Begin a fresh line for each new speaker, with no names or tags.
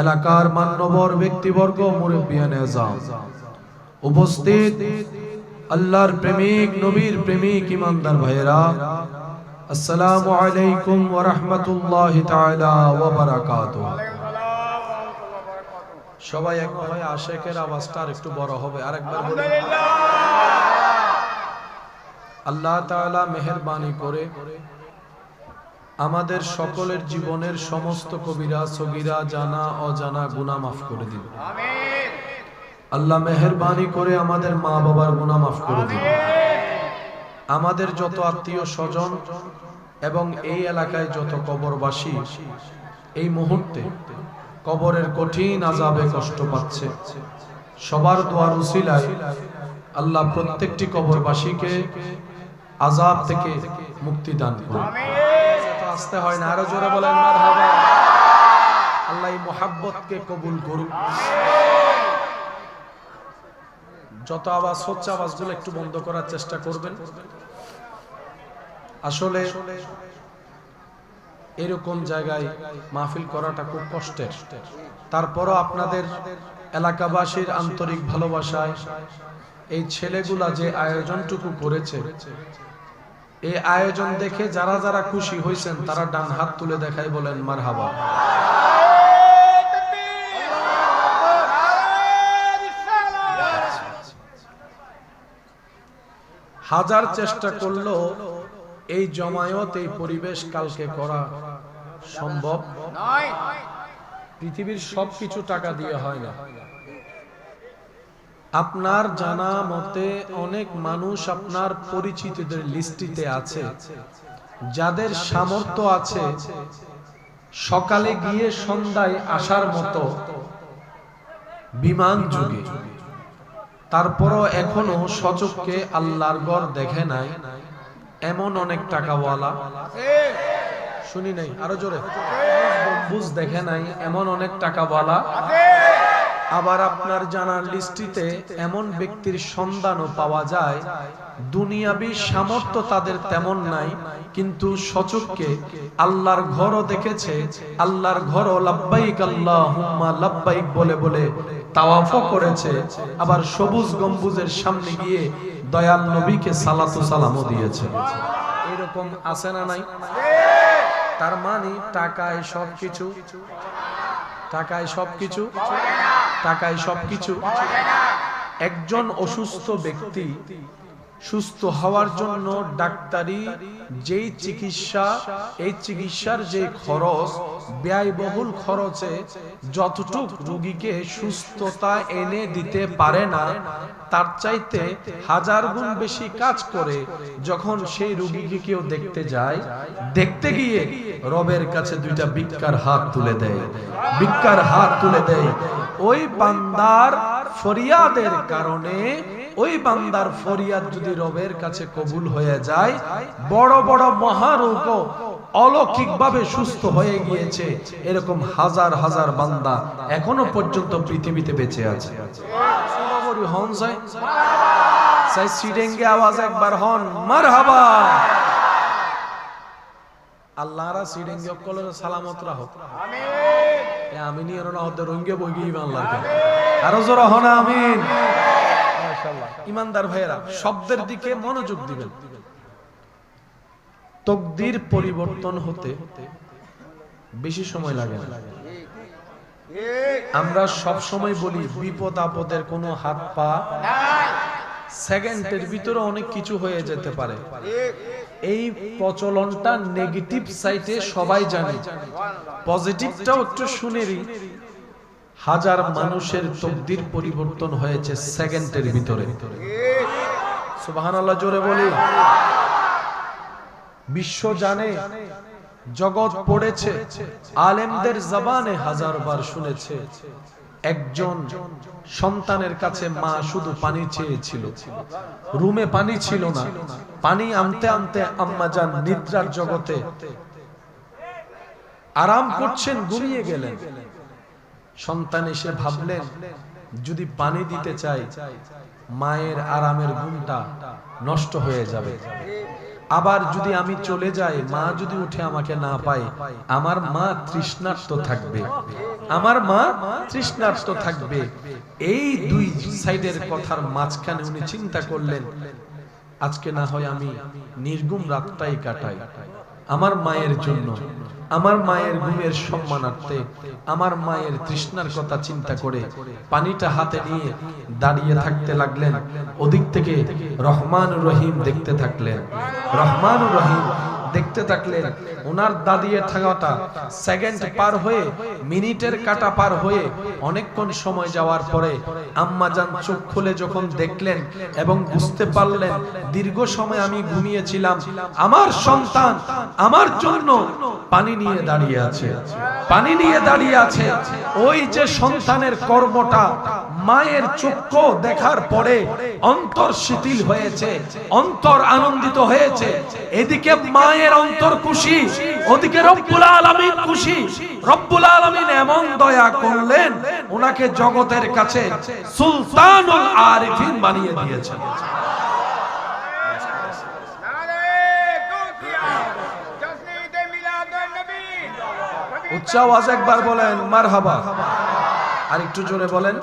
এলাকার মান্যবর ব্যক্তিবর্গ মুরব্বিয়ানে উপস্থিত আল্লাহর প্রেমিক, নবীর প্রেমিক, ইমানদার ভাইয়েরা, আসসালামু আলাইকুম ওয়া রাহমাতুল্লাহি তাআলা ওয়া বারাকাতুহু। সবাই এক হয় আশেকের আওয়াজটা আর একটু বড় হবে, আরেকবার বলি আল্লাহ তাআলা মেহেরবানি করে আমাদের সকলের জীবনের সমস্ত কবিরা সগিরা জানা অজানা গুনাহ মাফ করে দিন। আল্লাহ মেহেরবানি করে আমাদের মা বাবার গুনাহ মাফ করে দিন। আমাদের যত আত্মীয় স্বজন এবং এই এলাকায় যত কবরবাসী এই মুহূর্তে কবরের কঠিন আজাবে কষ্ট পাচ্ছে। সবার দোয়ার উসিলায় আল্লাহ প্রত্যেকটি কবরবাসীকে আজাব থেকে মুক্তি দান করুন। এত আসতে হয় না, আরও জোরে বলেন, মারহাবা। আল্লাহ এই মোহাব্বতকে কবুল করুন যত আওয়াজ হচ্ছে, আওয়াজগুলো একটু বন্ধ করার চেষ্টা করবেন। আসলে এরকম জায়গায় মাহফিল করাটা খুব কষ্টের। তারপরও আপনাদের এলাকাবাসীর আন্তরিক ভালোবাসায় এই ছেলেগুলা যে আয়োজনটুকু করেছে এই আয়োজন দেখে যারা যারা খুশি হয়েছেন তারা ডান হাত তুলে দেখাই বলেন মার হাবা হাজার চেষ্টা করল এই জমায়ত, এই পরিবেশ কালকে করা সম্ভব। পৃথিবীর সবকিছু টাকা দিয়ে হয় না। আপনার জানা মতে অনেক মানুষ আপনার পরিচিতদের লিস্টিতে আছে, যাদের সামর্থ্য আছে সকালে গিয়ে সন্ধ্যায় আসার মতো বিমান যুগে। তারপরও এখনও সচককে আল্লাহর গড় দেখে নাই এমন অনেক টাকাওয়ালা। শুনি নাই, আরও জোরে। বুঝ দেখে নাই এমন অনেক টাকাওয়ালা। আবার আপনার জানার লিস্টিতে এমন ব্যক্তির সন্ধানও পাওয়া যায়। দুনিয়াবি সামর্থ্য তাদের তেমন নাই, কিন্তু সচককে আল্লাহর ঘরও দেখেছে, আল্লাহর ঘরও লাব্বাইক আল্লাহুম্মা লাব্বাইক বলে বলে তাওয়াফও করেছে। আবার সবুজ গম্বুজের সামনে গিয়ে দয়াল নবীকে সালাতু সালামও দিয়েছে। এরকম আছে না নাই? তার মানে টাকায় সবকিছু? টাকায় সবকিছু? টাকায় সবকিছু। একজন অসুস্থ ব্যক্তি সুস্থ হওয়ার জন্য ডাক্তারি, যেই চিকিৎসা, এই চিকিৎসার যে খরচ, ব্যয়বহুল খরচে যতটুক রোগীকে সুস্থতা এনে দিতে পারে না, তার চাইতে হাজার গুণ বেশি কাজ করে যখন সেই রোগীকে কেউ দেখতে যায়, দেখতে গিয়ে রবের কাছে দুইটা ভিক্ষার হাত তুলে দেয়। ভিক্ষার হাত তুলে দেয়। ওই বান্দার ফরিয়াদের কারণে ওই বান্দার ফরিয়াদ যদি রবের কাছে কবুল হয়ে যায়, বড় বড় মহারোগ অলৌকিক ভাবে সুস্থ হয়ে গিয়েছে। এরকম হাজার হাজার বান্দা এখনও পর্যন্ত পৃথিবীতে বেঁচে আছে। আওয়াজ একবার হন। মারহাবা! আল্লাহরা সিডেঙ্গে সালামত রাহো আমিন আমিন এর না হতে রঙ্গে ইমান লাগে আরও জোরে হন আমিন। ইমানদার ভাইয়েরা শব্দের দিকে মনোযোগ দিবেন। তকদির পরিবর্তন হতে বেশি সময় লাগে না। আমরা সব সময় বলি বিপদ আপদের কোনো হাত পা সেকেন্ডের ভিতরে অনেক কিছু হয়ে যেতে পারে। এই প্রচলনটা নেগেটিভ সাইটে সবাই জানে। পজিটিভটাও একটু শুনেরই। হাজার মানুষের তকদির পরিবর্তন হয়েছে সেকেন্ডের ভিতরে। সুবাহান জোরে বলি। বিশ্ব জানে, জগৎ পড়েছে, আলেমদের জবানে হাজার বার শুনেছে, একজন সন্তানের কাছে মা শুধু পানি চেয়েছিল, রুমে পানি ছিল না, পানি আনতে আনতে আম্মা যান নিদ্রার জগতে আরাম করছেন, ঘুমিয়ে গেলেন। সন্তান এসে ভাবলেন, যদি পানি দিতে চাই, মায়ের আরামের ঘুমটা নষ্ট হয়ে যাবে। আবার যদি আমি চলে যাই, মা যদি উঠে আমাকে না পায়, আমার মা তৃষ্ণার্ত থাকবে। আমার মা তৃষ্ণার্ত থাকবে। এই দুই সাইডের কথার মাঝখানে উনি চিন্তা করলেন, আজকে না হয় আমি নির্গুম রাতটাই কাটাই। আমার মায়ের জন্য, আমার মায়ের ঘুমের সম্মানার্থে, আমার মায়ের তৃষ্ণার কথা চিন্তা করে পানিটা হাতে নিয়ে দাঁড়িয়ে থাকতে লাগলেন। ওদিক থেকে রহমান রহিম দেখতে থাকলেন। রহমান রহিম দেখতে থাকলেন। ওনার দাঁড়িয়ে থাকাটা সেকেন্ড পার হয়ে, মিনিটের কাটা পার হয়ে অনেকক্ষণ সময় যাওয়ার পরে আম্মাজান চোখ খুলে যখন দেখলেন এবং বুঝতে পারলেন, দীর্ঘ সময় আমি ঘুমিয়েছিলাম। আমার সন্তান আমার জন্য পানি নিয়ে দাঁড়িয়ে আছে। পানি নিয়ে দাঁড়িয়ে আছে। ওই যে সন্তানের কর্মটা মায়ের চক্ষু দেখার পরে অন্তর শিথিল হয়েছে, অন্তর আনন্দিত হয়েছে। এদিকে মায়ের অন্তর খুশি, ওদিকে রব্বুল আলামিন খুশি। রব্বুল আলামিন এমন দয়া করলেন, ওনাকে জগতের কাছে সুলতানুল আরিফিন বানিয়ে দিয়েছেন। উচ্চ আওয়াজ একবার বলেন, মারহাবা। আর একটু জোরে বলেন।